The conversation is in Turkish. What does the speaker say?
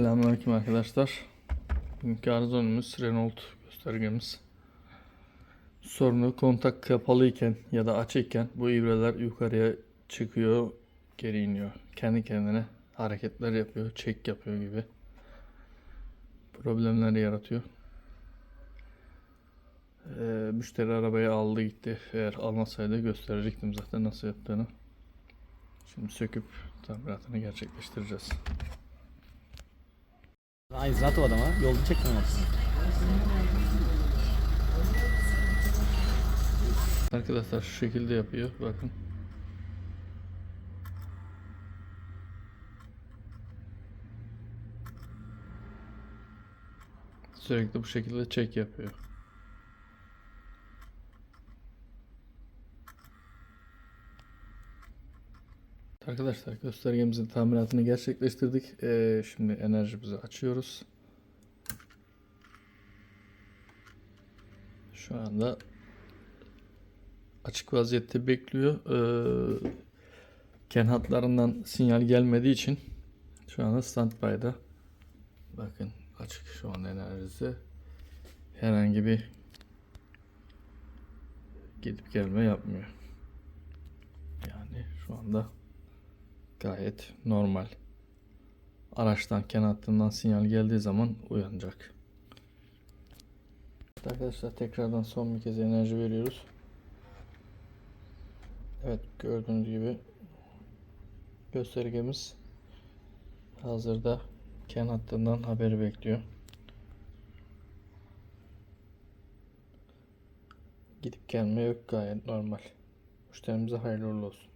Selamünaleyküm arkadaşlar. Bugünkü arıza önümüz Renault göstergemiz. Sorunu kontak kapalıyken ya da açıkken bu ivreler yukarıya çıkıyor, geri iniyor. Kendi kendine hareketler yapıyor, çek yapıyor gibi. Problemler yaratıyor. Ee, müşteri arabayı aldı gitti. Eğer almasaydı gösterecektim zaten nasıl yaptığını. Şimdi söküp tamiratını gerçekleştireceğiz. Ay zaten o adama yolda çekmemişsin. Arkadaşlar şu şekilde yapıyor. Bakın. Sürekli bu şekilde çek yapıyor. Arkadaşlar göstergemizin tamiratını gerçekleştirdik. Ee, şimdi enerjimizi açıyoruz. Şu anda açık vaziyette bekliyor. Ee, ken hatlarından sinyal gelmediği için şu anda standby'da. Bakın açık şu an enerjisi. Herhangi bir gidip gelme yapmıyor. Yani şu anda gayet normal. Araçtan ken hattından sinyal geldiği zaman uyanacak. Arkadaşlar tekrardan son bir kez enerji veriyoruz. Evet gördüğünüz gibi göstergemiz hazırda ken hattından haberi bekliyor. Gidip gelme yok gayet normal. Müşterimize hayırlı olsun.